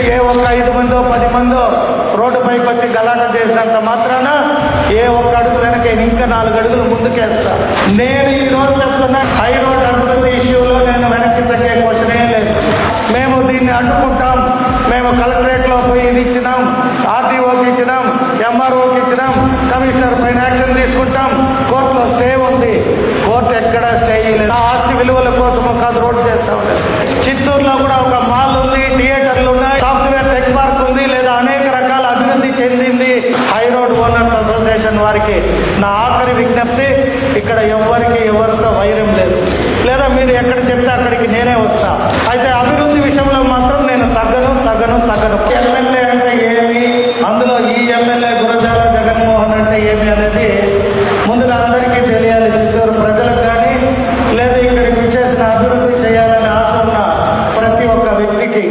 ఏ ఒక్క ఐదు మందో పది మందో రోడ్డు పైకి వచ్చి గలాట చేసినంత మాత్రాన ఏ ఒక్క అడుగు వెనక ఇంకా నాలుగు అడుగులు ముందుకేస్తా. నేను ఈ రోజు చెప్తున్నా హై రోడ్ అభివృద్ధి ఇష్యూలో నేను వెనక్కి తగ్గే క్వశ్చనే లేదు. మేము దీన్ని అడ్డుకుంటాం. మేము కలెక్టరేట్లో పోయి ఇది ఇచ్చినాం ఆర్డీఓకి ఇచ్చినాం ఎంఆర్ఓకి ఇచ్చినాం కమిషనర్ పైన యాక్షన్ తీసుకుంటాం. కోర్టులో స్టే ఉంది. కోర్టు ఎక్కడ స్టే చేయలేదు. ఆస్తి విలువల కోసం కాదు రోడ్డు చేస్తా ఉండదు చిత్తూరు చెందింది హైరోడ్ ఓనర్స్ అసోసియేషన్ వారికి. నా ఆఖరి విజ్ఞప్తి ఇక్కడ ఎవరికి ఎవరితో వైరం లేదు. లేదా మీరు ఎక్కడ చెప్తే అక్కడికి నేనే వస్తా. అయితే అభివృద్ధి విషయంలో మాత్రం నేను తగ్గను తగ్గను తగ్గను. ఎమ్మెల్యే అంటే ఏమి? అందులో ఈ ఎమ్మెల్యే గురజాల జగన్మోహన్ అంటే ఏమి అనేది ముందుగా అందరికీ తెలియాలి. చిత్తూరు ప్రజలకు కానీ లేదా ఇక్కడికి వచ్చేసిన అభివృద్ధి చేయాలని ఆశ ఉన్న ప్రతి ఒక్క వ్యక్తికి.